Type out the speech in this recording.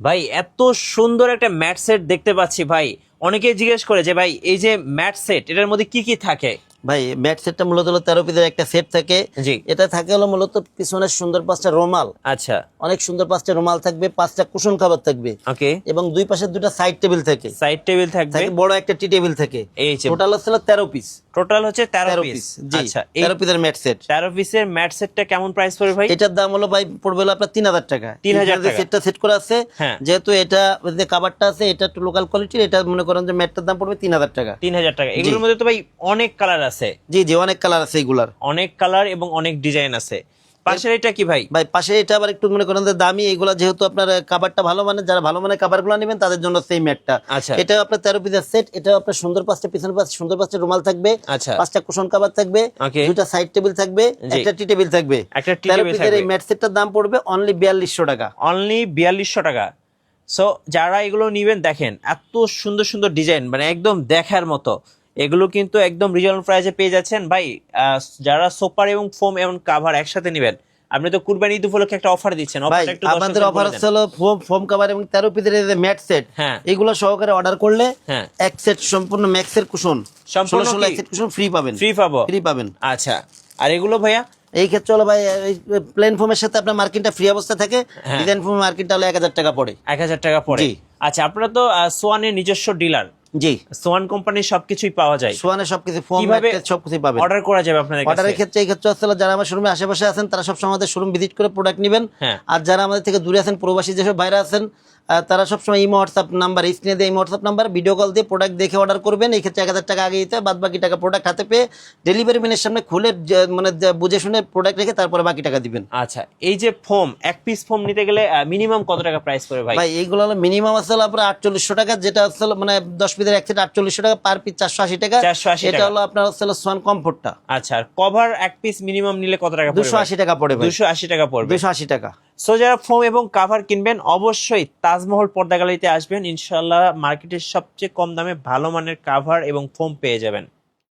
ভাই, এত সুন্দর একটা ম্যাট সেট দেখতে পাচ্ছি ভাই। অনেকে জিজ্ঞেস করে যে, ভাই, এই যে ম্যাট সেট, এটার মধ্যে কি কি থাকে? ভাই ম্যাট সেটটা মূলত হলো তেরো পিসের একটা সেট থাকে। জি। এটা থাকে হলো মূলত পিছনে সুন্দর পাঁচটা রোমাল। আচ্ছা। অনেক সুন্দর পাঁচটা রোমাল থাকবে পাঁচটা কুশন খাবার থাকবে। ওকে। এবং দুই পাশে দুটা সাইড টেবিল থাকে। সাইড টেবিল থাকবে। থাকে বড় একটা টি টেবিল থাকে। এই যে টোটাল হচ্ছে তেরো পিস টোটাল হচ্ছে তেরো পিস আচ্ছা তেরো পিসের ম্যাট সেট তেরো পিসের ম্যাট সেটটা কেমন প্রাইস পড়বে ভাই? এটার দাম হলো ভাই পড়বে হলো আপনার তিন হাজার টাকা। 3000 এখানে যে টাকা। সেটটা সেট করা আছে। হ্যাঁ। যেহেতু এটা যে কাভারটা আছে এটা একটু লোকাল কোয়ালিটির এটা মনে করেন যে ম্যাটটার দাম পড়বে তিন হাজার টাকা। তিন হাজার টাকা। এগুলোর মধ্যে তো ভাই অনেক কালার আছে। জি জি অনেক কালার আছে এগুলার। অনেক কালার এবং অনেক ডিজাইন আছে। পাশের এটা কি ভাই? ভাই পাশে এটা আবার একটু মনে করেন দামি এগুলা যেহেতু আপনার কাভারটা ভালো মানে যারা ভালো মানে কাভারগুলো নেবেন তাদের জন্য সেই ম্যাটটা আচ্ছা। এটা আপনার তেরো পিসের সেট এটা আপনার সুন্দর পাঁচটা পিছনে পাঁচ সুন্দর পাঁচটা রুমাল থাকবে আচ্ছা। পাঁচটা কুশন কাভার থাকবে. দুটা সাইড টেবিল থাকবে একটা টি টেবিল থাকবে। একটা টি টেবিল থাকবে। এই ম্যাট সেটটার দাম পড়বে অনলি বিয়াল্লিশশো টাকা। অনলি বিয়াল্লিশশো টাকা। সো যারা এগুলো নিবেন দেখেন এত সুন্দর সুন্দর ডিজাইন মানে একদম দেখার মতো। এগুলো কিন্তু একদম রিজনেবল প্রাইসে পেয়ে যাচ্ছেন। ভাই যারা সোপার এবং ফোম এবং কাভার একসাথে নেবেন আপনি তো কুরবানি ঈদ উপলক্ষে একটা অফার দিচ্ছেন। ভাই আমাদের অফার হলো ফোম ফোম কাভার এবং তেরো পিসের যে ম্যাট সেট হ্যাঁ। এগুলো সহকারে অর্ডার করলে হ্যাঁ। এক সেট সম্পূর্ণ ম্যাক্সের কুশন সম্পূর্ণ এক সেট কুশন ফ্রি পাবেন। ফ্রি পাবো? ফ্রি পাবেন। আচ্ছা। আর এগুলো ভাইয়া? এই ক্ষেত্রে হলো ভাই প্লেন ফোমের সাথে আপনার মার্কিনটা ফ্রি অবস্থা থাকে। ডিজাইন ফোম মার্কিনটা হলো এক হাজার টাকা পড়ে। এক হাজার টাকা পড়ে। আচ্ছা আপনারা তো সোয়ানের নিজস্ব ডিলার জি। সোয়ান কোম্পানির সবকিছুই পাওয়া যায়। সোয়ানে সবকিছু ফোন সবকিছু পাবেন। অর্ডার করা যাবে আপনাদের কাছে? অর্ডারের ক্ষেত্রে এই ক্ষেত্রে আসলে যারা আমার শোরুমে আশেপাশে আছেন তারা সবসময় আমাদের শোরুম ভিজিট করে প্রোডাক্ট নেবেন। হ্যাঁ। আর যারা আমাদের থেকে দূরে আছেন প্রবাসী যেসব বাইরে আছেন তারা সবসময় ইমো হোয়াটসঅ্যাপ নাম্বার স্ক্রিনে দিয়ে imo WhatsApp number video call দিয়ে প্রোডাক্ট দেখে অর্ডার করবেন। এই ক্ষেত্রে এক হাজার টাকা আগে দিতে হয়, বাদ বাকি টাকা প্রোডাক্ট হাতে পেয়ে ডেলিভারি ম্যানের সামনে খুলে মানে বুঝে শুনে প্রোডাক্ট রেখে তারপরে বাকি টাকা দিবেন। আচ্ছা এই যে ফোম এক পিস ফোম নিতে গেলে মিনিমাম কত টাকা প্রাইস পড়বে ভাই? ভাই এইগুলো হলো মিনিমাম আছে হলো আপনার আটচল্লিশশো টাকা যেটা হলো মানে দশ পিসের এক সেট আটচল্লিশশো টাকা পার পিস চারশো আশি টাকা। 480 এটা হলো আপনার হচ্ছে সোয়ান কমফোর্টটা আচ্ছা আর কভার এক পিস মিনিমাম নিলে কত টাকা দুশো আশি টাকা পড়ে দুশো আশি টাকা পড়বে। দুশো আশি টাকা। সো যারা ফোম এবং কাভার কিনবেন। অবশ্যই তাজমহল পর্দা গ্যালারিতে আসবেন। ইনশাল্লাহ মার্কেটের সবচেয়ে কম দামে ভালো মানের কাভার এবং ফোম পেয়ে যাবেন।